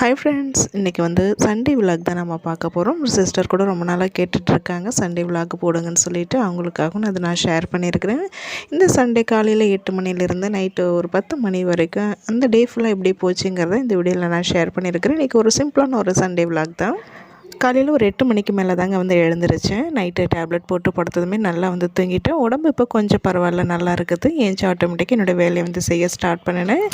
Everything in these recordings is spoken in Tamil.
ஹை ஃப்ரெண்ட்ஸ் இன்றைக்கி வந்து சண்டே விலாக் தான் நம்ம பார்க்க போகிறோம் சிஸ்டர் கூட ரொம்ப நாளாக கேட்டுட்ருக்காங்க. சண்டே விலாக் போடுங்கன்னு சொல்லிட்டு அவங்களுக்காகவும் அதை நான் ஷேர் பண்ணியிருக்கிறேன். இந்த சண்டே காலையில் எட்டு மணிலேருந்து நைட்டு ஒரு பத்து மணி வரைக்கும் அந்த டே ஃபுல்லாக எப்படி போச்சுங்கிறத இந்த வீடியோவில் நான் ஷேர் பண்ணியிருக்கிறேன். இன்றைக்கி ஒரு சிம்பிளான ஒரு சண்டே விலாக் தான். காலையில் ஒரு எட்டு மணிக்கு மேலே தாங்க வந்து எழுந்திரிச்சேன் நைட்டு டேப்லெட் போட்டு படுத்ததுமே நல்லா வந்து தூங்கிட்டேன். உடம்பு இப்போ கொஞ்சம் பரவாயில்ல நல்லா இருக்குது. ஏஞ்சி ஆட்டோமேட்டிக்காக என்னோடய வேலையை வந்து செய்ய ஸ்டார்ட் பண்ணினேன்.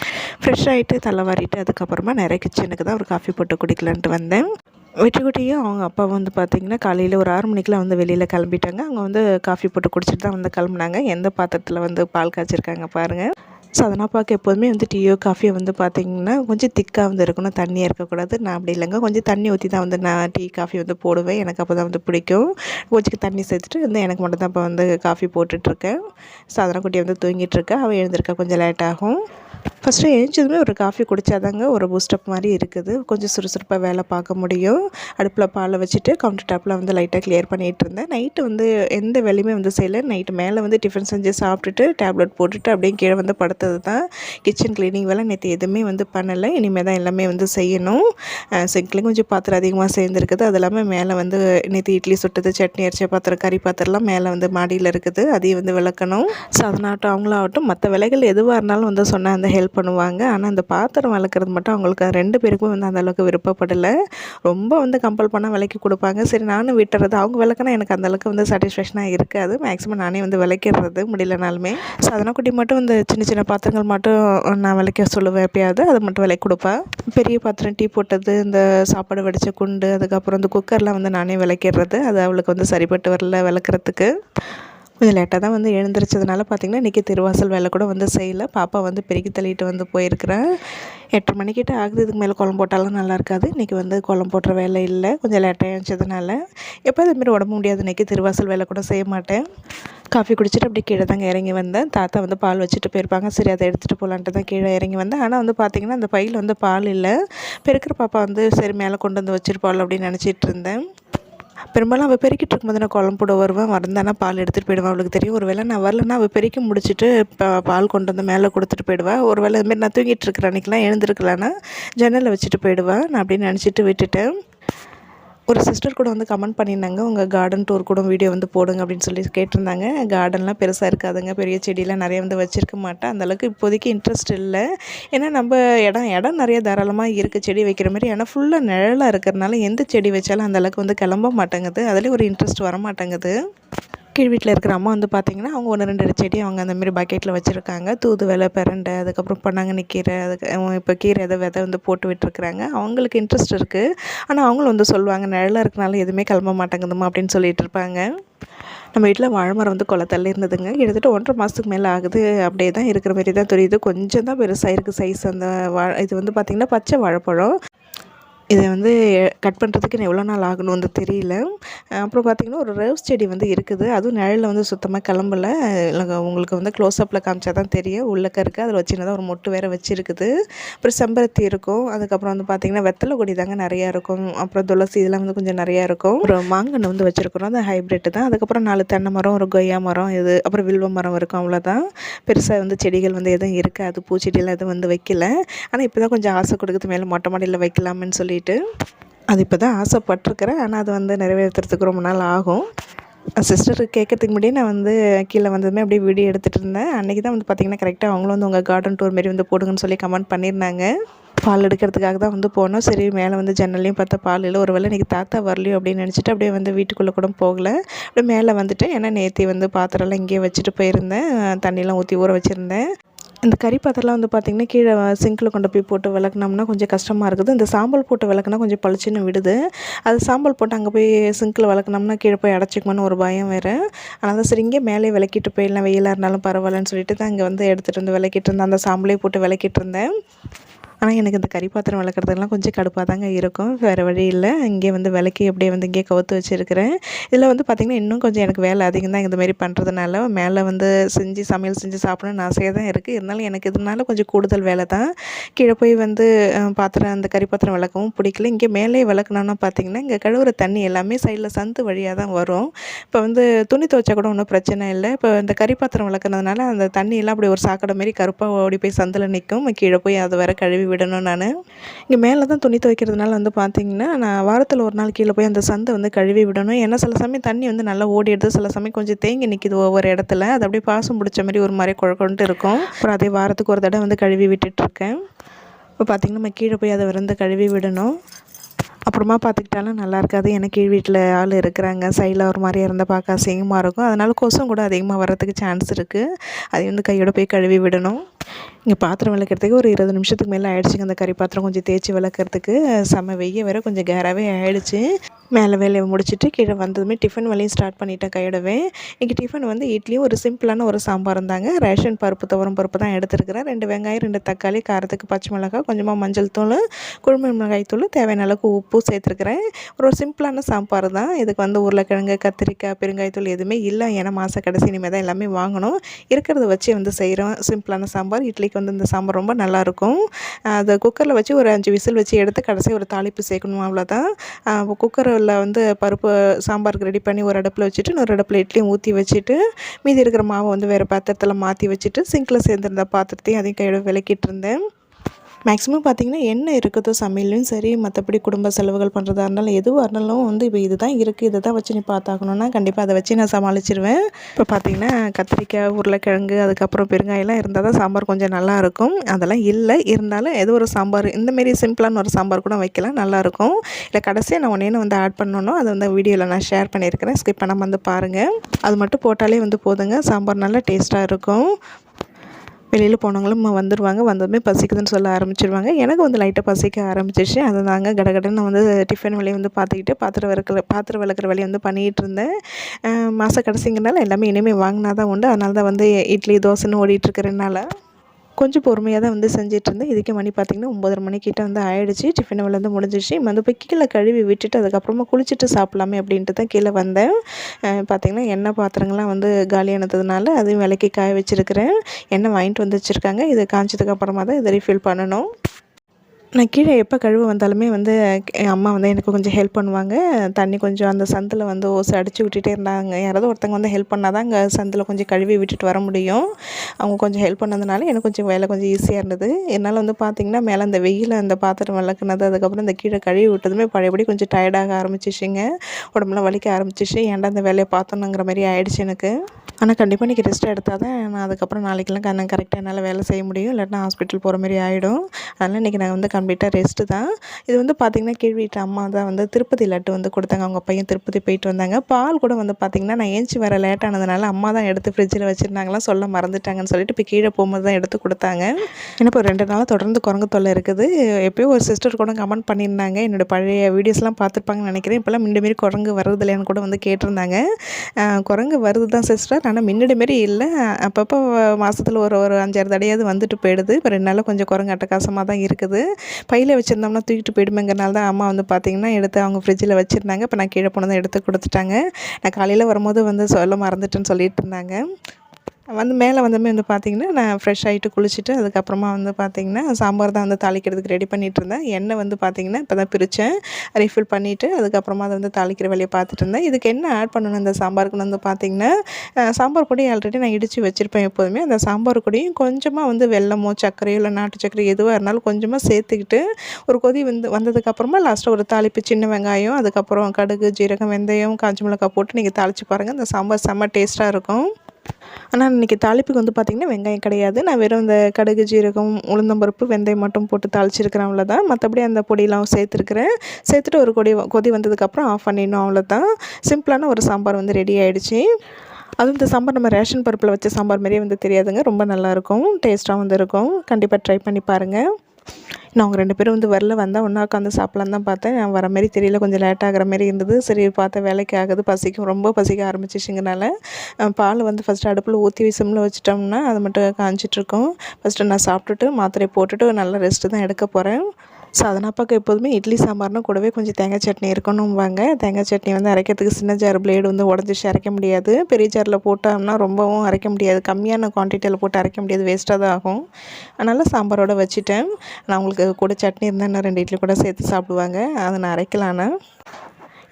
ஃப்ரெஷ் ஆகிட்டு தலைவாரிட்டு அதுக்கப்புறமா நிறைய கிச்சனுக்கு தான் ஒரு காஃபி போட்டு குடிக்கலான்ட்டு வந்தேன். வெற்றிக்குட்டியும் அவங்க அப்பா வந்து பார்த்திங்கன்னா காலையில் ஒரு ஆறு மணிக்கெலாம் வந்து வெளியில் கிளம்பிட்டாங்க. அவங்க வந்து காஃபி போட்டு குடிச்சிட்டு தான் வந்து கிளம்புனாங்க. எந்த பாத்திரத்தில் வந்து பால் காய்ச்சிருக்காங்க பாருங்கள் ஸோ அதனால் பார்க்க எப்போதுமே வந்து டீயோ காஃபியோ வந்து பார்த்திங்கன்னா கொஞ்சம் திக்காக வந்து இருக்கணும். தண்ணியாக இருக்கக்கூடாது. நான் அப்படி இல்லைங்க. கொஞ்சம் தண்ணி ஊற்றி தான் வந்து நான் டீ காஃபி வந்து போடுவேன். எனக்கு அப்போ தான் வந்து பிடிக்கும். கொஞ்சம் தண்ணி சேர்த்துட்டு வந்து எனக்கு மட்டும் தான் இப்போ வந்து காஃபி போட்டுட்ருக்கேன். சாதனை குட்டி வந்து தூங்கிட்டுருக்கேன் அவள் எழுந்திருக்கா. கொஞ்சம் லேட் ஆகும் ஃபஸ்ட்டு எழுந்ததுமே ஒரு காஃபி குடித்தாதாங்க ஒரு பூஸ்டப் மாதிரி இருக்குது. கொஞ்சம் சுறுசுறுப்பாக வேலை பார்க்க முடியும். அடுப்பில் பாலை வச்சுட்டு கவுண்டர் டாப்பில் வந்து லைட்டாக கிளியர் பண்ணிகிட்டு இருந்தேன் நைட்டு வந்து எந்த வேலையுமே வந்து செய்யலை. நைட்டு மேலே வந்து டிஃபன் செஞ்சு சாப்பிட்டுட்டு டேப்லெட் போட்டுட்டு அப்படியே கீழே வந்து படுத்தது தான். கிச்சன் க்ளீனிங் வேலை நேற்று எதுவுமே வந்து பண்ணலை. இனிமேல் தான் எல்லாமே வந்து செய்யணும். சிங்க்லேயும் கொஞ்சம் பாத்திரம் அதிகமாக சேர்ந்துருக்குது. அது இல்லாமல் மேலே வந்து நேற்று இட்லி சுட்டது சட்னி அரிசி பாத்திரம் கறி பாத்திரம்லாம் மேலே வந்து மாடியில் இருக்குது. அதையும் வந்து விளக்கணும். ஸோ அதனாகட்டும் அவங்களாகட்டும் மற்ற வேலைகள் எதுவாக இருந்தாலும் வந்து சொன்னால் அந்த ஹெல்ப் பண்ணுவாங்க. ஆனால் அந்த பாத்திரம் வளர்க்குறது மட்டும் அவங்களுக்கு ரெண்டு பேருக்கும் வந்து அந்த அளவுக்கு விருப்பப்படலை. ரொம்ப வந்து கம்பல் பண்ணால் விலைக்கு கொடுப்பாங்க. சரி நானும் விட்டுறது. அவங்க விளக்குனா எனக்கு அந்தளவுக்கு வந்து சாட்டிஸ்ஃபேக்ஷனாக இருக்காது. மேக்ஸிமம் நானே வந்து விளக்கிடுறது முடியலனாலுமே. ஸோ அதனால் குட்டி மட்டும் இந்த சின்ன சின்ன பாத்திரங்கள் மட்டும் நான் விளக்க சொல்லுவேன் எப்பயாவது. அதை மட்டும் விலைக்கு கொடுப்பேன் பெரிய பாத்திரம் டீ போட்டது இந்த சாப்பாடு வடித்த குண்டு அதுக்கப்புறம் இந்த குக்கர்லாம் வந்து நானே விளக்கிடுறது அது அவளுக்கு வந்து சரிப்பட்டு வரல விளக்குறதுக்கு. கொஞ்சம் லேட்டாக தான் வந்து எழுந்திரிச்சதுனால பார்த்திங்கன்னா இன்றைக்கி திருவாசல் வேலை கூட வந்து செய்யலை. பாப்பா வந்து பெருக்கி தள்ளிட்டு வந்து போயிருக்கிறேன். எட்டு மணிக்கிட்ட ஆகுது. இதுக்கு மேலே குளம் போட்டாலும் நல்லா இருக்காது. இன்றைக்கி வந்து குளம் போட்டுற வேலை இல்லை. கொஞ்சம் லேட்டாக எழுந்ததுனால. எப்போ இதுமாரி உடம்பு முடியாது. இன்றைக்கி திருவாசல் வேலை கூட செய்ய மாட்டேன். காஃபி குடிச்சிட்டு அப்படி கீழே தாங்க இறங்கி வந்தேன். தாத்தா வந்து பால் வச்சுட்டு போயிருப்பாங்க. சரி அதை எடுத்துகிட்டு போகலான்ட்டு தான் கீழே இறங்கி வந்தேன். ஆனால் வந்து பார்த்திங்கன்னா அந்த பையில் வந்து பால் இல்லை. பெருக்கிற பாப்பா வந்து சரி மேலே கொண்டு வந்து வச்சுருப்பாள் அப்படின்னு நினச்சிட்டு இருந்தேன். பெரும்பாலும் அவள் பெருக்கிட்டு இருக்கும்போது நான் குழம்பு போட வருவேன். வந்தானா பால் எடுத்துகிட்டு போயிடுவேன். அவளுக்கு தெரியும். ஒரு வேளை நான் வரலன்னா அவள் பெருக்கி முடிச்சுட்டு பால் கொண்டு வந்து மேலே கொடுத்துட்டு போயிடுவேன் ஒரு வேளை இதுமாரி நான் தூங்கிட்டு இருக்கிற அன்றைக்கெலாம் எழுந்திருக்கலான்னா ஜன்னலில் வச்சுட்டு போயிடுவேன் நான் அப்படின்னு நினச்சிட்டு விட்டுட்டேன். ஒரு சிஸ்டர் கூட வந்து கமெண்ட் பண்ணியிருந்தாங்க. உங்கள் கார்டன் டூர் கூட வீடியோ வந்து போடுங்க அப்படின்னு சொல்லி கேட்டிருந்தாங்க. கார்டன்லாம் பெருசாக இருக்காதுங்க. பெரிய செடியெலாம் நிறைய வந்து வச்சுருக்க மாட்டேன். அந்தளவுக்கு இப்போதைக்கு இன்ட்ரெஸ்ட் இல்லை. ஏன்னா நம்ம இடம் இடம் நிறைய தாராளமாக இருக்குது செடி வைக்கிற மாதிரி. ஏன்னா ஃபுல்லாக நிழலாக இருக்கிறனால எந்த செடி வச்சாலும் அந்தளவுக்கு வந்து கிளம்ப மாட்டேங்குது. அதுலேயும் ஒரு இன்ட்ரெஸ்ட் வர மாட்டேங்குது கீழ் வீட்டில் இருக்கிற அம்மா வந்து பார்த்திங்கன்னா அவங்க ஒன்று ரெண்டு செடி அவங்க அந்தமாரி பக்கெட்டில் வச்சுருக்காங்க. தூதுவளை பிரண்டை அதுக்கப்புறம் பொன்னாங்கண்ணி கீரை அதுக்கு இப்போ கீரை எதை விதை வந்து போட்டு விட்டுருக்குறாங்க. அவங்களுக்கு இன்ட்ரெஸ்ட் இருக்குது ஆனால் அவங்களும் வந்து சொல்லுவாங்க நிழலாக இருக்கனால எதுவுமே கிளம்ப மாட்டேங்குதுமா அப்படின்னு சொல்லிட்டு இருப்பாங்க. நம்ம வீட்டில் வாழைமரம் வந்து குளத்தள்ளி இருந்ததுங்க. கிட்டத்தட்ட ஒன்றரை மாதத்துக்கு மேலே ஆகுது. அப்படியே தான் இருக்கிற மாதிரி தான் தெரியுது. கொஞ்சம் தான் பெருசாக இருக்குது சைஸ் அந்த வா இது வந்து பார்த்திங்கன்னா பச்சை வாழைப்பழம். இதை வந்து கட் பண்ணுறதுக்கு எவ்வளோ நாள் ஆகணும் வந்து தெரியல. அப்புறம் பார்த்திங்கன்னா ஒரு ரோஸ் செடி வந்து இருக்குது. அதுவும் நிழலில் வந்து சுத்தமாக கிளம்பல. உங்களுக்கு வந்து க்ளோஸ்அப்பில் காமிச்சா தான் தெரியும். உள்ளக்க இருக்குது அதில் சின்னதாக ஒரு மொட்டு வேறு வச்சுருக்குது. அப்புறம் செம்பருத்தி இருக்கும். அதுக்கப்புறம் வந்து பார்த்திங்கன்னா வெத்தலை கொடி தாங்க நிறையா இருக்கும். அப்புறம் துளசி இதெல்லாம் வந்து கொஞ்சம் நிறையா இருக்கும். அப்புறம் மாங்கன்று வந்து வச்சுருக்குறோம். அந்த ஹைப்ரிட் தான். அதுக்கப்புறம் நாலு தென்னை மரம் ஒரு கொய்யா மரம் இது அப்புறம் வில்வ மரம் இருக்கும். அவ்வளோதான் பெருசாக வந்து செடிகள் வந்து எதுவும் இருக்காது. பூச்செடியெல்லாம் எதுவும் வந்து வைக்கல. ஆனால் இப்போ தான் கொஞ்சம் ஆசை கொடுக்குறது மேலே மொட்டை மாடியில் வைக்கலாம்னு சொல்லி சொல்லிட்டு அது இப்போ தான் ஆசைப்பட்டிருக்கிறேன். ஆனால் அது வந்து நிறைவேற்றுறதுக்கு ரொம்ப நாள் ஆகும். சிஸ்டருக்கு கேட்கறதுக்கு முன்னாடியே நான் வந்து கீழே வந்ததுமே அப்படியே வீடியோ எடுத்துகிட்டு இருந்தேன். அன்றைக்கி தான் வந்து பார்த்திங்கன்னா கரெக்டாக அவங்களும் வந்து உங்கள் கார்டன் டூர் மாரி வந்து போடுங்கன்னு சொல்லி கமெண்ட் பண்ணியிருந்தாங்க. பால் எடுக்கிறதுக்காக தான் வந்து போனோம். சரி மேலே வந்து ஜன்னல்லையும் பார்த்தா பால் இல்லை. ஒரு வேளை இன்றைக்கி தாத்தா வரலையோ அப்படின்னு நினச்சிட்டு அப்படியே வந்து வீட்டுக்குள்ளே கூட போகல. அப்படியே மேலே வந்துட்டு ஏன்னா நேத்தி வந்து பாத்திரம்லாம் இங்கேயே வச்சுட்டு போயிருந்தேன். தண்ணியெலாம் ஊற்றி ஊற வச்சுருந்தேன். இந்த கறி பாத்திரம்லாம் வந்து பார்த்திங்கன்னா கீழே சிங்கில் கொண்டு போய் போட்டு விளக்குனோம்னா கொஞ்சம் கஷ்டமாக இருக்குது. இந்த சாம்பல் போட்டு விளக்குனா கொஞ்சம் பளிச்சுன்னு விடுது. அது சாம்பல் போட்டு அங்கே போய் சிங்கில் விளக்குனோம்னா கீழே போய் அடைச்சிக்குமான்னு ஒரு பயம் வேறு. ஆனால் தான் சரி இங்கே மேலே விளக்கிட்டு போயிடலாம் வெயிலாக இருந்தாலும் பரவாயில்லன்னு சொல்லிட்டு தான் இங்கே வந்து எடுத்துகிட்டு வந்து விளக்கிட்டு இருந்தேன். அந்த சாம்பலே போட்டு விளக்கிட்டு இருந்தேன். ஆனால் எனக்கு இந்த கறி பாத்திரம் விளக்குறதுலாம் கொஞ்சம் கடுப்பாக தாங்க இருக்கும். வேறு வழி இல்லை. இங்கே வந்து விளக்கி அப்படியே வந்து இங்கே கவுத்து வச்சுருக்கிறேன். இதில் வந்து பார்த்திங்கன்னா இன்னும் கொஞ்சம் எனக்கு வேலை அதிகம் தான் இந்தமாரி பண்ணுறதுனால மேலே வந்து செஞ்சு சமையல் செஞ்சு சாப்பிடணும்னு ஆசையாக தான் இருக்குது இருந்தாலும் எனக்கு இதனால கொஞ்சம் கூடுதல் வேலை தான் கீழே போய் வந்து பாத்திரம் அந்த கறி பாத்திரம் விளக்கவும் பிடிக்கல. இங்கே மேலே விளக்குனோன்னா பார்த்திங்கன்னா இங்கே கழுவுற தண்ணி எல்லாமே சைடில் சந்து வழியாக தான் வரும். இப்போ வந்து துணி துவைச்சா கூட ஒன்றும் பிரச்சனை இல்லை. இப்போ இந்த கறி பாத்திரம் விளக்குனதுனால அந்த தண்ணியெல்லாம் அப்படி ஒரு சாக்கடை மாரி கருப்பாக ஓடி போய் சந்தில் நிற்கும் கீழே போய் அதை வர கழுவி கழுவி விடணும் நான். இங்கே மேலே தான் துணி துவைக்கிறதுனால வந்து பார்த்திங்கன்னா நான் வாரத்தில் ஒரு நாள் கீழே போய் அந்த சந்தை வந்து கழுவி விடணும். ஏன்னா சில சமயம் தண்ணி வந்து நல்லா ஓடிடுது. சில சமயம் கொஞ்சம் தேங்கி நிற்கிது ஒவ்வொரு இடத்துல. அது அப்படியே பாசம் பிடிச்ச மாதிரி ஒரு மாதிரி குழக்கொண்டு இருக்கும். அப்புறம் அதே வாரத்துக்கு ஒரு தடவை வந்து கழுவி விட்டுட்ருக்கேன் இப்போ பார்த்திங்கன்னா நம்ம கீழே போய் அதை வந்து கழுவி விடணும். அப்புறமா பார்த்துக்கிட்டாலும் நல்லா இருக்காது. ஏன்னா கீழ் வீட்டில் ஆள் இருக்கிறாங்க. சைடில் ஒரு மாதிரி இருந்தால் பார்க்க அசிங்கமாக இருக்கும். அதனால் கொசும் கூட அதிகமாக வர்றதுக்கு சான்ஸ் இருக்குது அதை வந்து கையோட போய் கழுவி விடணும். இங்கே பாத்திரம் விளக்கிறதுக்கு ஒரு இருபது நிமிஷத்துக்கு மேலே ஆயிடுச்சுங்க. அந்த கறி பாத்திரம் கொஞ்சம் தேய்ச்சி விளக்கிறதுக்கு. செம்ம வெய்ய வேற கொஞ்சம் கேராகவே ஆயிடுச்சு. மேலே வேலையை முடிச்சுட்டு கீழே வந்ததுமே டிஃபன் வேலையும் ஸ்டார்ட் பண்ணிட்டேன் கையிடவே. இன்றைக்கி டிஃபன் வந்து இட்லியும் ஒரு சிம்பிளான ஒரு சாம்பார் இருந்தாங்க ரேஷன் பருப்பு துவரம் பருப்பு தான் எடுத்துருக்கிறேன். ரெண்டு வெங்காயம் ரெண்டு தக்காளி காரத்துக்கு பச்சை மிளகாய் கொஞ்சமாக மஞ்சள் தூள் குழம்பு மிளகாய் தூள் தேவையான அளவுக்கு உப்பு சேர்த்துருக்குறேன். ஒரு சிம்பிளான சாம்பார் தான். இதுக்கு வந்து உருளைக்கிழங்கு கத்திரிக்காய் பெருங்காயத்தூள் எதுவுமே இல்லை. ஏன்னா மாத கடைசி இனிமேல் தான் எல்லாமே வாங்கணும். இருக்கிறத வச்சு வந்து செய்கிறோம் சிம்பிளான சாம்பார். இட்லிக்கு வந்து இந்த சாம்பார் ரொம்ப நல்லாயிருக்கும். அதை குக்கரில் வச்சு ஒரு அஞ்சு விசில் வச்சு எடுத்து கடைசி ஒரு தாளிப்பு சேர்க்கணும் அவ்வளோதான். குக்கரில் வந்து பருப்பு சாம்பாருக்கு ரெடி பண்ணி ஒரு அடுப்பில் வச்சுட்டு இன்னொரு அடுப்பில் இட்லியும் ஊற்றி வச்சுட்டு மீதி இருக்கிற மாவை வந்து வேறு பாத்திரத்தில் மாற்றி வச்சுட்டு சிங்கில் சேர்ந்துருந்த பாத்திரத்தையும் அதையும் கையோட விளக்கிட்டு இருந்தேன். மேக்ஸிமம் பார்த்திங்கன்னா என்ன இருக்குதோ சமையலையும் சரி மற்றபடி குடும்ப செலவுகள் பண்ணுறதா இருந்தாலும் எதுவாக இருந்தாலும் வந்து இப்போ இது தான் இருக்குது இதை தான் வச்சு நீ பார்த்தாக்கணுன்னா கண்டிப்பாக அதை வச்சு நான் சமாளிச்சிருவேன். இப்போ பார்த்திங்கன்னா கத்திரிக்காய் உருளைக்கிழங்கு அதுக்கப்புறம் பெருங்காயெல்லாம் இருந்தால் தான் சாம்பார் கொஞ்சம் நல்லாயிருக்கும் அதெல்லாம் இல்லை. இருந்தாலும் ஏதோ ஒரு சாம்பார் இந்தமாரி சிம்பிளான ஒரு சாம்பார் கூட வைக்கலாம். நல்லாயிருக்கும் இல்லை கடைசியாக நான் ஒன்றே வந்து ஆட் பண்ணணும் அதை வந்து வீடியோவில் நான் ஷேர் பண்ணியிருக்கிறேன். ஸ்கிப் பண்ணாமல் வந்து பாருங்கள் அது மட்டும் போட்டாலே வந்து போதுங்க. சாம்பார் நல்லா டேஸ்ட்டாக இருக்கும். வெளியில் போனவங்களும் வந்துடுவாங்க வந்ததுமே பசிக்குதுன்னு சொல்ல ஆரம்பிச்சிடுவாங்க எனக்கு வந்து லைட்டாக பசிக்க ஆரம்பிச்சிச்சு அதை தாங்க கடகடன்னு நான் வந்து டிஃபன் வேலையை வந்து பார்த்துக்கிட்டு பாத்திரம் விளக்குற பாத்திரம் விளக்குற வேலையை வந்து பண்ணிகிட்டு இருந்தேன். மாத கடைசிங்கனால எல்லாமே இனிமேல் வாங்கினா தான் உண்டு. அதனால தான் வந்து இட்லி தோசைன்னு ஓடிட்டுருக்கிறனால கொஞ்சம் பொறுமையாக தான் வந்து செஞ்சிட்ருந்தேன் இதுக்கே மணி பார்த்திங்கன்னா ஒம்பதரை மணிக்கிட்ட வந்து ஆயிடுச்சு. டிஃபன் வேலை வந்து முடிஞ்சிச்சு வந்து போய் கீழே கழுவி விட்டுட்டு அதுக்கப்புறமா குளிச்சுட்டு சாப்பிட்லாமே அப்படின்ட்டு தான் கீழே வந்தேன். பார்த்திங்கன்னா எண்ணெய் பாத்திரங்கள்லாம் வந்து காலியானதுனால அதையும் விலைக்கு காய வச்சுருக்கிறேன். எண்ணெய் வாங்கிட்டு வந்து வச்சுருக்காங்க. இதை காய்ச்சதுக்கு அப்புறமா தான் இதை ரீஃபில் பண்ணணும். நான் கீழே எப்போ கழுவ வந்தாலுமே வந்து என் அம்மா வந்து எனக்கு கொஞ்சம் ஹெல்ப் பண்ணுவாங்க. தண்ணி கொஞ்சம் அந்த சந்தில் வந்து ஓசை அடித்து விட்டுட்டே இருந்தாங்க. யாராவது ஒருத்தங்க வந்து ஹெல்ப் பண்ணால் தான் அங்கே சந்தில் கொஞ்சம் கழுவி விட்டுட்டு வர முடியும். அவங்க கொஞ்சம் ஹெல்ப் பண்ணதுனால எனக்கு கொஞ்சம் வேலை கொஞ்சம் ஈஸியாக இருந்தது. என்னால் வந்து பார்த்திங்கன்னா மேலே அந்த வெயில் அந்த பாத்திரம் விளக்குனது அதுக்கப்புறம் இந்த கீழே கழுவி விட்டதுமே பழையபடி கொஞ்சம் டயர்டாக ஆரம்பிச்சிச்சிங்க. உடம்புலாம் வலிக்க ஆரம்பிச்சிச்சு. ஏன்டா அந்த வேலையை பார்த்தோன்னுங்கிற மாதிரி ஆயிடுச்சு எனக்கு. ஆனால் கண்டிப்பாக இன்றைக்கி ரெஸ்ட் எடுத்தால் தான் நான் அதுக்கப்புறம் நாளைக்கெல்லாம் கரெக்டாக என்னால் வேலை செய்ய முடியும். இல்லாட்டினா ஹாஸ்பிட்டல் போகிற மாதிரி ஆகிடும் அதனால் இன்றைக்கி நான் வந்து கம்ப்ளீட்டாக ரெஸ்ட்டு தான். இது வந்து பார்த்திங்கன்னா கீழ் அம்மா தான் வந்து திருப்பதி லட்டு வந்து கொடுத்தாங்க. அவங்க பையன் திருப்பதி போயிட்டு வந்தாங்க. பால் கூட வந்து பார்த்திங்கன்னா நான் ஏஞ்சி வர லேட் ஆனதுனால அம்மா தான் எடுத்து ஃப்ரிட்ஜில் வச்சுருந்தாங்களாம் சொல்ல மறந்துட்டாங்கன்னு சொல்லிட்டு இப்போ கீழே போகும்போது தான் எடுத்து கொடுத்தாங்க. ஏன்னா இப்போ ரெண்டு நாளாக தொடர்ந்து குரங்கு தொல்லை இருக்குது. எப்போயோ ஒரு சிஸ்டர் கூட கமெண்ட் பண்ணியிருந்தாங்க. என்னோடய பழைய வீடியோஸ்லாம் பார்த்துருப்பாங்கன்னு நினைக்கிறேன். இப்போல்லாம் முன்னாடி மாரி குரங்கு வருது இல்லையான்னு கூட வந்து கேட்டிருந்தாங்க. குரங்கு வருது தான் சிஸ்டர் ஆனால் முன்னாடி மாரி இல்லை. அப்பப்போ மாதத்துல ஒரு ஒரு அஞ்சாறு தடையாவது வந்துட்டு போயிடுது. இப்போ ரெண்டு நாளில் கொஞ்சம் குரங்கு அட்டகாசமாக தான் இருக்குது. பையில் வச்சுருந்தோம்னா தூக்கிட்டு போயிடுமேங்கிறனால தான் அம்மா வந்து பார்த்திங்கன்னா எடுத்து அவங்க ஃப்ரிட்ஜில் வச்சுருந்தாங்க. இப்போ நான் கீழே போனதை எடுத்து கொடுத்துட்டாங்க. நான் காலையில் வரும்போது வந்து சொல்ல மறந்துட்டேன்னு சொல்லிட்டு இருந்தாங்க. வந்து மேலே வந்தமே வந்து பார்த்திங்கன்னா நான் ஃப்ரெஷ் ஆகிட்டு குளிச்சுட்டு அதுக்கப்புறமா வந்து பார்த்திங்கன்னா சாம்பார் தான் வந்து தாளிக்கிறதுக்கு ரெடி பண்ணிகிட்டு இருந்தேன். எண்ணெய் வந்து பார்த்திங்கன்னா இப்போ தான் பிரித்தேன் ரீஃபில் பண்ணிவிட்டு அதுக்கப்புறமா அதை வந்து தாளிக்கிற வேலையை பார்த்துட்டு இருந்தேன். இதுக்கு என்ன ஆட் பண்ணணும்? இந்த சாம்பாருக்குன்னு வந்து பார்த்திங்கன்னா சாம்பார் பொடி ஆல்ரெடி நான் இடித்து வச்சுருப்பேன் எப்போதுமே. அந்த சாம்பார் பொடியும் கொஞ்சமாக வந்து வெள்ளமோ சர்க்கரையோ இல்லை நாட்டு சர்க்கரை எதுவாக இருந்தாலும் கொஞ்சமாக சேர்த்துக்கிட்டு ஒரு கொதி வந்து வந்ததுக்கப்புறமா லாஸ்ட்டாக ஒரு தாளிப்பு சின்ன வெங்காயம் அதுக்கப்புறம் கடுகு ஜீரகம் வெந்தயம் காஞ்சி மிளகாய் போட்டு நீங்கள் தாளித்து பாருங்கள் அந்த சாம்பார் செம்ம டேஸ்ட்டாக இருக்கும். ஆனால் இன்றைக்கி தாளிப்புக்கு வந்து பார்த்திங்கன்னா வெங்காயம் கிடையாது. நான் வெறும் இந்த கடுகு ஜீரகம் உளுந்தம்பருப்பு வெந்தயம் மட்டும் போட்டு தாளிச்சிருக்கிறேன் அவ்வளோதான் மற்றபடி அந்த பொடியெலாம் சேர்த்துருக்குறேன். சேர்த்துட்டு ஒரு கொடி கொதி வந்ததுக்கப்புறம் ஆஃப் பண்ணிடணும் அவ்வளோதான் சிம்பிளான ஒரு சாம்பார் வந்து ரெடி ஆகிடுச்சி அதுவும் இந்த சாம்பார் நம்ம ரேஷன் பருப்பில் வச்ச சாம்பார் மாதிரியே வந்து தெரியாதுங்க. ரொம்ப நல்லாயிருக்கும் டேஸ்ட்டாக வந்து இருக்கும். கண்டிப்பாக ட்ரை பண்ணி பாருங்கள் நான் அவங்க ரெண்டு பேரும் வந்து வரல வந்தால் ஒன்றா உட்காந்து சாப்பிட்லான்னு தான் பார்த்தேன். நான் வர மாதிரி தெரியல கொஞ்சம் லேட் ஆகிற மாதிரி இருந்தது. சரி பார்த்தா வேலைக்கு ஆகுது. பசிக்கும் ரொம்ப பசிக்க ஆரம்பிச்சிச்சுங்கனால பால் வந்து ஃபஸ்ட்டு அடுப்பில் ஊற்றி சிம்மில் வச்சுட்டோம்னா அது மட்டும் காஞ்சிட்ருக்கோம் ஃபஸ்ட்டு நான் சாப்பிட்டுட்டு மாத்திரையை போட்டுட்டு நல்லா ரெஸ்ட்டு தான் எடுக்க போகிறேன் ஸோ அதனாப்பாக்கு எப்போதுமே இட்லி சாம்பார்னா கூடவே கொஞ்சம் தேங்காய் சட்னி இருக்கணும்பாங்க. தேங்காய் சட்னி வந்து அரைக்கிறதுக்கு சின்ன ஜார் பிளேடு வந்து உடஞ்சிச்சு அரைக்க முடியாது. பெரிய ஜாரில் போட்டோம்னா ரொம்பவும் அரைக்க முடியாது. கம்மியான குவான்டிட்டியில் போட்டு அரைக்க முடியாது. வேஸ்ட்டாக தான் ஆகும். அதனால் சாம்பாரோடு வச்சுட்டேன். நான் உங்களுக்கு கூட சட்னி இருந்தால் இன்னும் ரெண்டு இட்லி கூட சேர்த்து சாப்பிடுவாங்க. அதை நான் அரைக்கலான்னு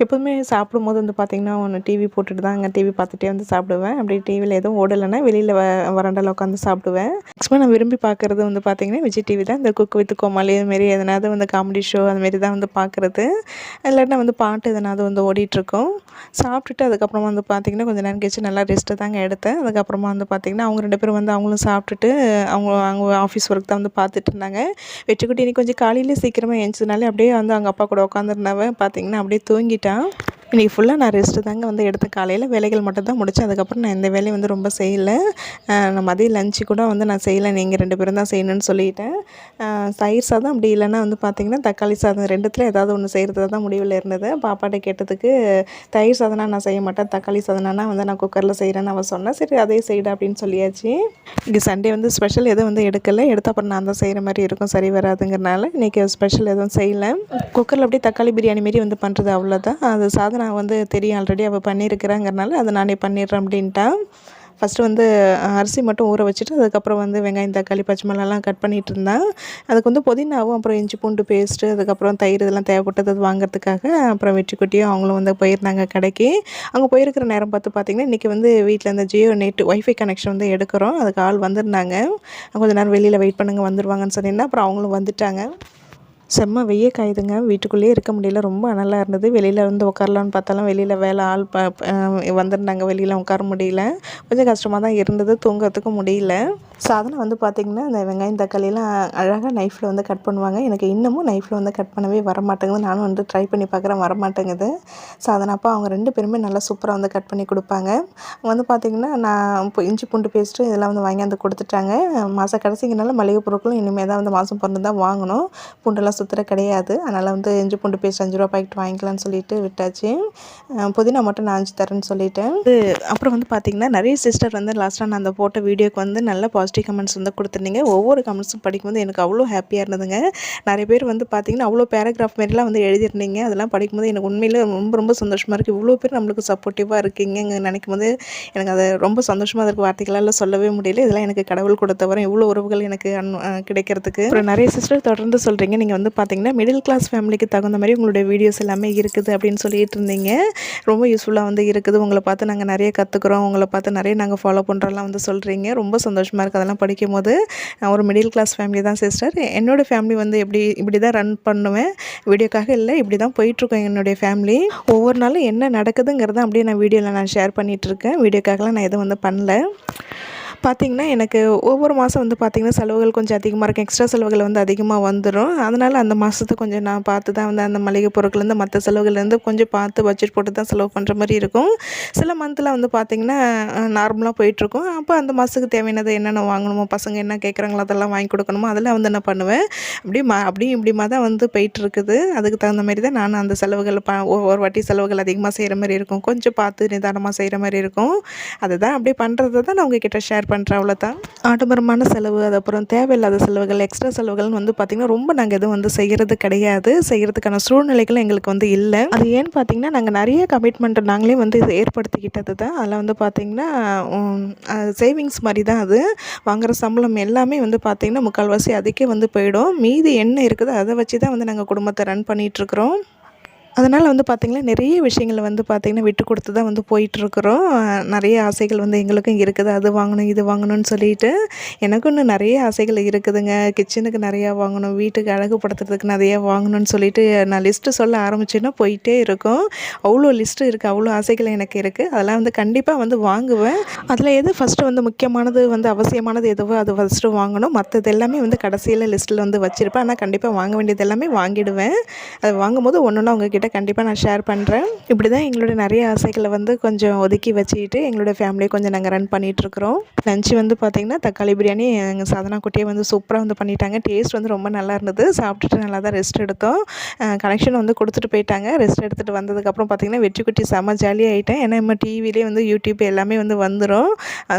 எப்போதுமே சாப்பிடும்போது வந்து பார்த்திங்கன்னா ஒன்று டிவி போட்டுட்டு தான் அங்கே டிவி பார்த்துட்டே வந்து சாப்பிடுவேன். அப்படி டிவியில் எதுவும் ஓடலைன்னா வெளியில் வ வராண்டால உட்காந்து சாப்பிடுவேன். மேக்ஸிமம் நான் விரும்பி பார்க்குறது வந்து பார்த்திங்கன்னா விஜய் டிவி தான். இந்த குக் வித் கோமாளி அதுமாரி எதனாவது வந்து காமெடி ஷோ அதுமாரி தான் வந்து பார்க்குறது. இல்லாட்டினா வந்து பாட்டு எதனாவது வந்து ஓடிட்டுருக்கும். சாப்பிட்டுட்டு அதுக்கப்புறமா வந்து பார்த்திங்கன்னா கொஞ்சம் நேரம் கழிச்சு நல்லா ரெஸ்ட்டு தாங்க எடுத்தேன். அதுக்கப்புறமா வந்து பார்த்திங்கன்னா அவங்க ரெண்டு பேரும் வந்து அவங்களும் சாப்பிட்டுட்டு அவங்க அவங்க ஆஃபீஸ் ஒர்க் தான் வந்து பார்த்துட்டு இருந்தாங்க. வெற்றிக்குட்டி இன்னைக்கு கொஞ்சம் காலையிலே சீக்கிரமாக எழுந்ததுனாலே அப்படியே வந்து அவங்க அப்பா கூட உட்காந்துருந்தவன் பார்த்திங்கன்னா அப்படியே தூங்கிட்டு தூங்கிட்டான் இன்றைக்கி ஃபுல்லாக நான் ரெஸ்ட்டு தாங்க வந்து எடுத்த காலையில் வேலைகள் மட்டும் தான் முடித்தேன் அதுக்கப்புறம் நான் இந்த வேலையை வந்து ரொம்ப செய்யலை. நான் மதியம் லஞ்சு கூட வந்து நான் செய்யலை. நீங்கள் ரெண்டு பேரும் தான் செய்யணும்னு சொல்லிட்டேன். தயிர் சாதம் அப்படி இல்லைன்னா வந்து பார்த்திங்கன்னா தக்காளி சாதம் ரெண்டுத்தில் ஏதாவது ஒன்று செய்கிறது தான் முடிவில் இருந்தது. பாப்பாட்ட கேட்டதுக்கு தயிர் சாதம்னா நான் செய்ய மாட்டேன். தக்காளி சாதம்னா வந்து நான் குக்கரில் செய்கிறேன்னு அவன் சொன்னேன் சரி அதே செய்யிட அப்படின்னு சொல்லியாச்சு. இன்றைக்கி சண்டே வந்து ஸ்பெஷல் எதுவும் வந்து எடுக்கலை. எடுத்த அப்புறம் நான் தான் செய்கிற மாதிரி இருக்கும். சரி வராதுங்கிறனால இன்றைக்கி ஸ்பெஷல் எதுவும் செய்யலை. குக்கரில் அப்படியே தக்காளி பிரியாணி மாரி வந்து பண்ணுறது அவ்வளோதான் அது சாதம் நான் வந்து தெரியும் ஆல்ரெடி அவள் பண்ணியிருக்கிறாங்கிறனால அதை நானே பண்ணிடுறேன் அப்படின்ட்டா ஃபஸ்ட்டு வந்து அரிசி மட்டும் ஊற வச்சுட்டு அதுக்கப்புறம் வந்து வெங்காயம் தக்காளி பச்சை மிளகாலாம் கட் பண்ணிகிட்டு இருந்தேன். அதுக்கு வந்து புதினாவும் அப்புறம் இஞ்சி பூண்டு பேஸ்ட்டு அதுக்கப்புறம் தயிர் இதெல்லாம் தேவைப்பட்டது வாங்குறதுக்காக அப்புறம் வெற்றிக்குட்டியும் அவங்களும் வந்து போயிருந்தாங்க கடைக்கு. அங்கே போயிருக்கிற நேரம் பார்த்து பார்த்திங்கன்னா இன்றைக்கி வந்து வீட்டில் இந்த ஜியோ நெட் ஒய்ஃபை கனெக்ஷன் வந்து எடுக்கிறோம். அதுக்கு ஆள் வந்திருந்தாங்க. கொஞ்சம் நேரம் வெளியில் வெயிட் பண்ணுங்கள் வந்துடுவாங்கன்னு சொன்னீங்கன்னா அப்புறம் அவங்களும் வந்துட்டாங்க. செம்ம வெய்ய காயுதுங்க. வீட்டுக்குள்ளேயே இருக்க முடியல. ரொம்ப அனலாக இருந்தது. வெளியில் வந்து உட்காரலான்னு பார்த்தாலும் வெளியில் வேலை ஆள் ப வந்திருந்தாங்க. வெளியில் உட்கார முடியல. கொஞ்சம் கஷ்டமாக தான் இருந்தது. தூங்கிறதுக்கு முடியல. சாதனை வந்து பார்த்திங்கன்னா இந்த வெங்காயம் தக்காளியெல்லாம் அழகாக நைஃப்பில் வந்து கட் பண்ணுவாங்க. எனக்கு இன்னமும் நைஃப்பில் வந்து கட் பண்ணவே வர மாட்டேங்குது நானும் வந்து ட்ரை பண்ணி பார்க்குறேன் வர மாட்டேங்குது சாதனை அப்போ அவங்க ரெண்டு பேருமே நல்லா சூப்பராக வந்து கட் பண்ணி கொடுப்பாங்க. வந்து பார்த்திங்கன்னா நான் இப்போ இஞ்சி பூண்டு பேஸ்ட்டு இதெல்லாம் வந்து வாங்கி வந்து கொடுத்துட்டாங்க. மாதம் கடைசிங்கனால மளிகை பொருட்களும் இனிமேல் தான் வந்து மாதம் பிறந்து தான் வாங்கணும். பூண்டெல்லாம் சுற்றுற கிடையாது. அதனால் வந்து இஞ்சி பூண்டு பேஸ்ட் அஞ்சு ரூபா பாக்கெட் வாங்கிக்கலாம்னு சொல்லிட்டு விட்டாச்சு. புதினா மட்டும் நான் அஞ்சு தரேன்னு சொல்லிட்டேன். இது அப்புறம் வந்து பார்த்திங்கன்னா நிறைய சிஸ்டர் வந்து லாஸ்ட்டாக நான் அந்த போட்ட வீடியோக்கு வந்து நல்ல பாசிட்டிவ் கமெண்ட்ஸ் வந்து கொடுத்துருந்தீங்க. ஒவ்வொரு கமெண்ட்ஸும் படிக்கும்போது எனக்கு அவ்வளோ ஹாப்பியாக இருந்ததுங்க. நிறைய பேர் வந்து பார்த்திங்கன்னா அவ்வளோ பேராகிராஃப் மாரிலாம் வந்து எழுதியிருந்தீங்க. அதெல்லாம் படிக்கும்போது எனக்கு உண்மையில் ரொம்ப ரொம்ப சந்தோஷமாக இருக்குது இவ்வளோ பேர் நம்மளுக்கு சப்போர்ட்டிவாக இருக்கீங்க நினைக்கும் போது எனக்கு அது ரொம்ப சந்தோஷமாக அதற்கு வார்த்தைகளால் சொல்லவே முடியல. இதெல்லாம் எனக்கு கடவுள் கொடுத்த வரும். இவ்வளோ உறவுகள் எனக்கு கிடைக்கிறதுக்கு. அப்புறம் நிறைய சிஸ்டர் தொடர்ந்து சொல்கிறீங்க நீங்கள் வந்து பார்த்திங்கன்னா மிடில் கிளாஸ் ஃபேமிலிக்கு தகுந்த மாதிரி உங்களுடைய வீடியோஸ் எல்லாமே இருக்குது அப்படின்னு சொல்லிட்டு இருந்தீங்க. ரொம்ப யூஸ்ஃபுல்லாக வந்து இருக்குது. உங்களை பார்த்து நாங்கள் நிறைய கற்றுக்குறோம் உங்களை பார்த்து நிறைய நாங்கள் ஃபாலோ பண்ணுறோம்லாம் வந்து சொல்கிறீங்க ரொம்ப சந்தோஷமாக இருக்குது அதெல்லாம் படிக்கும் போது நான் ஒரு மிடில் கிளாஸ் ஃபேமிலி தான் சிஸ்டர் என்னோடய ஃபேமிலி வந்து எப்படி இப்படி தான் ரன் பண்ணுவேன். வீடியோக்காக இல்லை இப்படி தான் போயிட்டுருக்கோம் என்னுடைய ஃபேமிலி ஒவ்வொரு நாளும் என்ன நடக்குதுங்கிறத அப்படியே நான் வீடியோவில் நான் ஷேர் பண்ணிகிட்ருக்கேன் வீடியோக்காகலாம் நான் எதுவும் வந்து பண்ணல. பார்த்திங்கன்னா எனக்கு ஒவ்வொரு மாதம் வந்து பார்த்திங்கன்னா செலவுகள் கொஞ்சம் அதிகமாக இருக்கும். எக்ஸ்ட்ரா செலவுகள் வந்து அதிகமாக வந்துடும் அதனால் அந்த மாதத்தை கொஞ்சம் நான் பார்த்து தான் வந்து அந்த மளிகை பொருட்கள்லேருந்து மற்ற செலவுகள்லேருந்து கொஞ்சம் பார்த்து பட்ஜெட் போட்டு தான் செலவு பண்ணுற மாதிரி இருக்கும். சில மந்தில் வந்து பார்த்திங்கன்னா நார்மலாக போயிட்டுருக்கும். அப்போ அந்த மாதத்துக்கு தேவையானதை என்னென்ன வாங்கணுமோ பசங்க என்ன கேட்குறாங்களோ அதெல்லாம் வாங்கி கொடுக்கணுமோ அதெல்லாம் வந்து என்ன பண்ணுவேன். அப்படியே மா அப்படியும் இப்படிமா தான் வந்து போயிட்டுருக்குது. அதுக்கு தகுந்த மாதிரி தான் நான் அந்த செலவுகள் ப ஒவ்வொரு வாட்டி செலவுகள் அதிகமாக செய்கிற மாதிரி இருக்கும். கொஞ்சம் பார்த்து நிதானமாக செய்கிற மாதிரி இருக்கும். அதுதான் அப்படியே பண்ணுறதை தான் நான் உங்ககிட்ட ஷேர் பண்ணுறேன் அவ்வளோதான் ஆடம்பரமான செலவு அது அப்புறம் தேவையில்லாத செலவுகள் எக்ஸ்ட்ரா செலவுகள்னு வந்து பார்த்திங்கன்னா ரொம்ப நாங்கள் எதுவும் வந்து செய்கிறது கிடையாது. செய்கிறதுக்கான சூழ்நிலைகள் எங்களுக்கு வந்து இல்லை. அது ஏன்னு பார்த்திங்கன்னா நாங்கள் நிறைய கமிட்மெண்ட்டை நாங்களே வந்து இது ஏற்படுத்திக்கிட்டது தான் அதில் வந்து பார்த்திங்கன்னா சேவிங்ஸ் மாதிரி தான் அது. வாங்குகிற சம்பளம் எல்லாமே வந்து பார்த்திங்கன்னா முக்கால்வாசி அதுக்கே வந்து போயிடும். மீதி என்ன இருக்குதோ அதை வச்சு தான் வந்து நாங்கள் குடும்பத்தை ரன் பண்ணிகிட்ருக்குறோம் அதனால் வந்து பார்த்திங்கன்னா நிறைய விஷயங்கள் வந்து பார்த்திங்கன்னா விட்டு கொடுத்து தான் வந்து போயிட்டுருக்குறோம். நிறைய ஆசைகள் வந்து எங்களுக்கும் இருக்குது. அது வாங்கணும் இது வாங்கணும்னு சொல்லிட்டு எனக்கும் இன்னும் நிறைய ஆசைகள் இருக்குதுங்க. கிச்சனுக்கு நிறையா வாங்கணும் வீட்டுக்கு அழகுப்படுத்துறதுக்கு நிறையா வாங்கணும்னு சொல்லிட்டு நான் லிஸ்ட்டு சொல்ல ஆரம்பிச்சேன்னா போயிட்டே இருக்கும். அவ்வளோ லிஸ்ட்டு இருக்குது அவ்வளோ ஆசைகள் எனக்கு இருக்குது அதெல்லாம் வந்து கண்டிப்பாக வந்து வாங்குவேன். அதில் எது ஃபஸ்ட்டு வந்து முக்கியமானது வந்து அவசியமானது எதுவோ அது ஃபஸ்ட்டு வாங்கணும். மற்றது எல்லாமே வந்து கடைசியில் லிஸ்ட்டில் வந்து வச்சுருப்பேன். ஆனால் கண்டிப்பாக வாங்க வேண்டியது எல்லாமே வாங்கிடுவேன். அது வாங்கும்போது ஒன்று ஒன்று அவங்கக்கிட்ட உங்ககிட்ட கண்டிப்பாக நான் ஷேர் பண்ணுறேன் இப்படி தான் எங்களோட நிறைய ஆசைகளை வந்து கொஞ்சம் ஒதுக்கி வச்சுக்கிட்டு எங்களோட ஃபேமிலியை கொஞ்சம் நாங்கள் ரன் பண்ணிகிட்ருக்குறோம் லஞ்சு வந்து பார்த்திங்கன்னா தக்காளி பிரியாணி எங்கள் சாதனா குட்டியை வந்து சூப்பராக வந்து பண்ணிட்டாங்க. டேஸ்ட் வந்து ரொம்ப நல்லா இருந்தது. சாப்பிட்டுட்டு நல்லா தான் ரெஸ்ட் எடுத்தோம். கனெக்ஷன் வந்து கொடுத்துட்டு போயிட்டாங்க. ரெஸ்ட் எடுத்துகிட்டு வந்ததுக்கப்புறம் பார்த்திங்கன்னா வெற்றி குட்டி செம்ம ஜாலியாக ஆகிட்டேன் ஏன்னா நம்ம டிவிலே வந்து யூடியூப் எல்லாமே வந்து வந்துடும்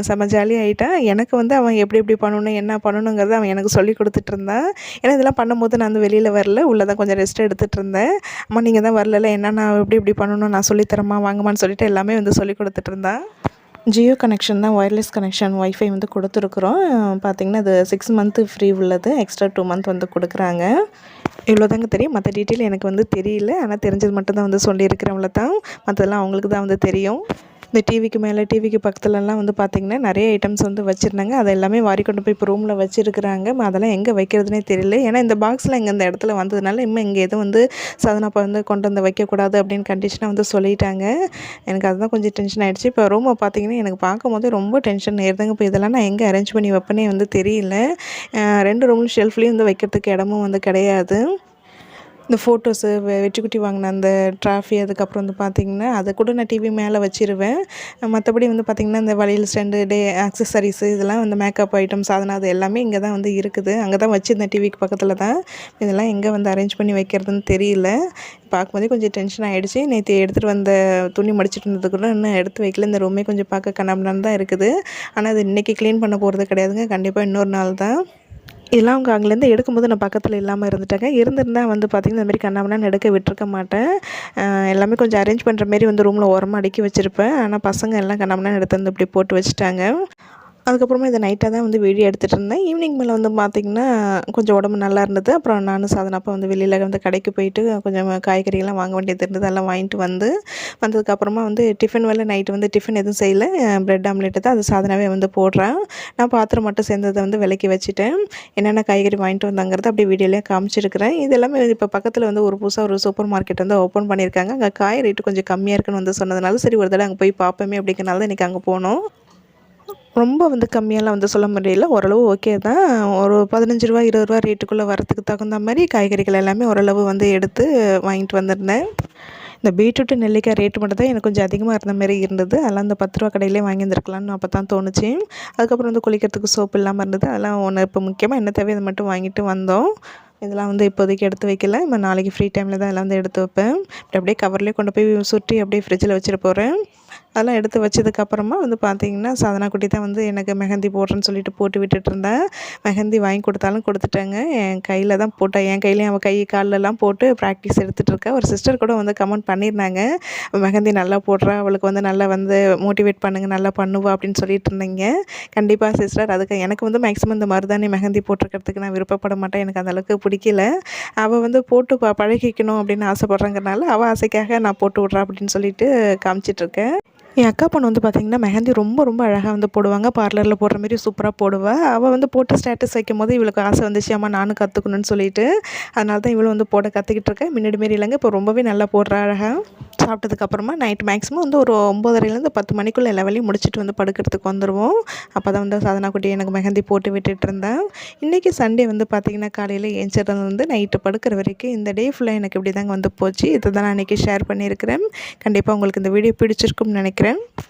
செம்ம ஜாலியாக ஆகிட்டேன் எனக்கு வந்து அவன் எப்படி எப்படி பண்ணணும் என்ன பண்ணணுங்கிறத அவன் எனக்கு சொல்லி கொடுத்துட்டு இருந்தான். ஏன்னா இதெல்லாம் பண்ணும்போது நான் வந்து வெளியில் வரல. உள்ளே தான் கொஞ்சம் ரெஸ்ட் எடுத்துகிட்டு இருந்தேன். அம்மா நீங்கள் தான் வரல என்னென்ன எப்படி இப்படி பண்ணணும் நான் சொல்லித்தரமா வாங்கம்மான்னு சொல்லிட்டு எல்லாமே வந்து சொல்லி கொடுத்துட்ருந்தேன் ஜியோ கனெக்ஷன் தான் ஒயர்லெஸ் கனெக்ஷன் ஒய்ஃபை வந்து கொடுத்துருக்குறோம். பார்த்திங்கன்னா அது சிக்ஸ் மந்த்து ஃப்ரீ உள்ளது எக்ஸ்ட்ரா டூ மந்த் வந்து கொடுக்குறாங்க. இவ்வளோ தாங்க தெரியும். மற்ற டீட்டெயில் எனக்கு வந்து தெரியல. ஆனால் தெரிஞ்சது மட்டும் தான் வந்து சொல்லியிருக்கிறவங்கள தான் மற்றதெல்லாம் அவங்களுக்கு தான் வந்து தெரியும். இந்த டிவிக்கு மேலே டிவிக்கு பக்கத்துலலாம் வந்து பார்த்திங்கன்னா நிறைய ஐட்டம்ஸ் வந்து வச்சுருந்தாங்க. அதை எல்லாமே வாரி கொண்டு போய் இப்போ ரூமில் வச்சுருக்குறாங்க. அதெல்லாம் எங்கே வைக்கிறதுனே தெரியல. ஏன்னா இந்த பாக்ஸில் இங்கே இந்த இடத்துல வந்ததுனால இன்னும் இங்கே எதுவும் வந்து சாதனப்பா வந்து கொண்டு வந்து வைக்கக்கூடாது அப்படின்னு கண்டிஷனாக வந்து சொல்லிட்டாங்க. எனக்கு அதுதான் கொஞ்சம் டென்ஷன் ஆகிடுச்சு இப்போ ரூமை பார்த்திங்கன்னா எனக்கு பார்க்கும்போது ரொம்ப டென்ஷன் ஏறுதுங்க. இப்போ இதெல்லாம் நான் எங்கே அரேஞ்ச் பண்ணி வைப்பேனே வந்து தெரியல. ரெண்டு ரூம் ஷெல்ஃப்லேயும் வந்து வைக்கிறதுக்கு இடமும் வந்து கிடையாது. இந்த ஃபோட்டோஸு வெ வெற்றிக்குட்டி வாங்கின அந்த ட்ராஃபி அதுக்கப்புறம் வந்து பார்த்திங்கன்னா அதை கூட நான் டிவி மேலே வச்சிருவேன். மற்றபடி வந்து பார்த்திங்கன்னா இந்த வளையல் ஸ்டாண்டு டே ஆக்சசரிஸு இதெல்லாம் வந்து மேக்கப் ஐட்டம் சாதனம் அது எல்லாமே இங்கே தான் வந்து இருக்குது. அங்கே தான் வச்சுருந்தேன் டிவிக்கு பக்கத்தில் தான். இதெல்லாம் எங்கே வந்து அரேஞ்ச் பண்ணி வைக்கிறதுன்னு தெரியல. பார்க்கும்போதே கொஞ்சம் டென்ஷன் ஆகிடுச்சு நேற்று எடுத்துகிட்டு வந்த துணி மடிச்சிட்டு கூட இன்னும் எடுத்து வைக்கல. இந்த ரூமே கொஞ்சம் பார்க்க கண்ணாமண்ணான்னு தான் இருக்குது. ஆனால் அது இன்றைக்கி க்ளீன் பண்ண போகிறது கிடையாதுங்க. கண்டிப்பாக இன்னொரு நாள் தான். இதெல்லாம் அவங்க அங்கேருந்து எடுக்கும்போது நான் பக்கத்தில் இல்லாமல் இருந்துட்டேங்க. இருந்திருந்தால் வந்து பார்த்திங்கன்னா இந்தமாரி கண்ணாமண்ணான்னு எடுக்க விட்டுருக்க மாட்டேன். எல்லாமே கொஞ்சம் அரேஞ்ச் பண்ணுற மாரி வந்து ரூமில் ஓரமாக அடுக்கி வச்சுருப்பேன். ஆனால் பசங்க எல்லாம் கண்ணாமண்ணான்னு எடுத்து வந்து இப்படி போட்டு வச்சுட்டாங்க. அதுக்கப்புறமா இதை நைட்டாக தான் வந்து வீடியோ எடுத்துகிட்டு இருந்தேன். ஈவினிங் மேலே வந்து பார்த்திங்கன்னா கொஞ்சம் உடம்பு நல்லா இருந்தது. அப்புறம் நானும் சாதனப்போ வந்து வெளியில் வந்து கடைக்கு போயிட்டு கொஞ்சம் காய்கறிகள்லாம் வாங்க வேண்டியது இருந்தது. எல்லாம் வாங்கிட்டு வந்து வந்ததுக்கப்புறமா வந்து டிஃபன் வேலை நைட்டு வந்து டிஃபன் எதுவும் செய்யலை. ப்ரெட் ஆம்லேட்டு தான் அது சாதனாவே வந்து போடுறேன். நான் பாத்திரம் மட்டும் சேர்ந்ததை வந்து விலக்கி வச்சுட்டேன். என்னென்ன காய்கறி வாங்கிட்டு வந்தாங்கிறது அப்படியே வீடியோலேயே காமிச்சிருக்கிறேன். இது எல்லாமே இப்போ பக்கத்தில் வந்து ஒரு புதுசாக ஒரு சூப்பர் மார்க்கெட் வந்து ஓப்பன் பண்ணியிருக்காங்க. அங்கே காய் ரேட்டு கொஞ்சம் கம்மியாக இருக்குன்னு வந்து சொன்னதுனால சரி ஒரு தடவை அங்கே போய் பார்ப்போமே அப்படிங்கிறனால தான் இன்றைக்கி அங்கே போனோம். ரொம்ப வந்து கம்மியாலாம் வந்து சொல்ல முடியல. ஓரளவு ஓகே தான். ஒரு பதினஞ்சு ரூபா இருபது ரூபா ரேட்டுக்குள்ளே வரத்துக்கு தகுந்த மாதிரி காய்கறிகள் எல்லாமே ஓரளவு வந்து எடுத்து வாங்கிட்டு வந்திருந்தேன். இந்த பீட்ரூட்டு நெல்லிக்காய் ரேட்டு மட்டும் தான் எனக்கு கொஞ்சம் அதிகமாக இருந்த மாரி இருந்தது. அதெல்லாம் அந்த பத்து ரூபா கடையிலே வாங்கியிருந்துருக்கலாம்னு அப்போ தான் தோணுச்சு. அதுக்கப்புறம் வந்து குளிக்கிறதுக்கு சோப்பு இல்லாமல் இருந்தது. அதெல்லாம் ஒன்று இப்போ முக்கியமாக என்ன தேவையோ அதை மட்டும் வாங்கிட்டு வந்தோம். இதெல்லாம் வந்து இப்போதைக்கு எடுத்து வைக்கல. இப்போ நாளைக்கு ஃப்ரீ டைமில் தான் எல்லாம் வந்து எடுத்து வைப்பேன். அப்படியே கவர்லேயே கொண்டு போய் சுற்றி அப்படியே ஃப்ரிட்ஜில் வச்சுட்டு போகிறேன் அதெல்லாம் எடுத்து வச்சதுக்கப்புறமா வந்து பார்த்திங்கன்னா சாதனா குட்டி தான் வந்து எனக்கு மெஹந்தி போடுறேன்னு சொல்லிட்டு போட்டு விட்டுட்டு இருந்தேன் மெஹந்தி வாங்கி கொடுத்தாலும் கொடுத்துட்டாங்க. என் கையில் தான் போட்டேன் என் கையிலையும் அவள் கை காலெல்லாம் போட்டு ப்ராக்டிஸ் எடுத்துகிட்டு இருக்கேன் ஒரு சிஸ்டர் கூட வந்து கமெண்ட் பண்ணியிருந்தாங்க. மெஹந்தி நல்லா போடுறா அவளுக்கு வந்து நல்லா வந்து மோட்டிவேட் பண்ணுங்கள் நல்லா பண்ணுவா அப்படின்னு சொல்லிட்டு இருந்தீங்க. கண்டிப்பாக சிஸ்டர் அதுக்கு எனக்கு வந்து மேக்ஸிமம் இந்த மருதாணி மெஹந்தி போட்டிருக்கிறதுக்கு நான் விருப்பப்பட மாட்டேன். எனக்கு அந்தளவுக்கு பிடிக்கல. அவள் வந்து போட்டு ப பழகிக்கணும் அப்படின்னு ஆசைப்பட்றங்கிறனால அவள் ஆசைக்காக நான் போட்டு விட்றா அப்படின்னு சொல்லிட்டு காமிச்சிட்ருக்கேன் என் அக்கா பொண்ணு வந்து பார்த்திங்கன்னா மெஹந்தி ரொம்ப ரொம்ப அழகாக வந்து போடுவாங்க. பார்லரில் போடுற மாதிரி சூப்பராக போடுவாள் அவள் வந்து போட்டு ஸ்டேட்டஸ் வைக்கும் போது இவளுக்கு ஆசை வந்துச்சு. அம்மா நானும் கற்றுக்கணுன்னு சொல்லிட்டு அதனால தான் இவளும் வந்து போட கற்றுக்கிட்டு இருக்கேன் முன்னாடி மாரி இல்லைங்க. இப்போ ரொம்பவே நல்லா போடுறா அழகாக சாப்பிட்டதுக்கப்புறமா நைட் மேக்ஸிமம் வந்து ஒரு ஒம்பதரைலேருந்து பத்து மணிக்குள்ளே எல்லா வேலையும் முடிச்சுட்டு வந்து படுக்கிறதுக்கு வந்துடுவோம் அப்போ தான் வந்து சாதனா குட்டி எனக்கு மெஹந்தி போட்டு விட்டுட்டு இருந்தேன் இன்றைக்கி சண்டே வந்து பார்த்திங்கன்னா காலையில் ஏஞ்சிறது நைட்டு படுக்கிற வரைக்கும் இந்த டே ஃபுல்லாக எனக்கு இப்படி தாங்க வந்து போச்சு. இதை தான் நான் இன்றைக்கி ஷேர் பண்ணியிருக்கிறேன். கண்டிப்பாக உங்களுக்கு இந்த வீடியோ பிடிச்சிருக்கும்னு நினைக்கிறேன். ক্ষেত্রে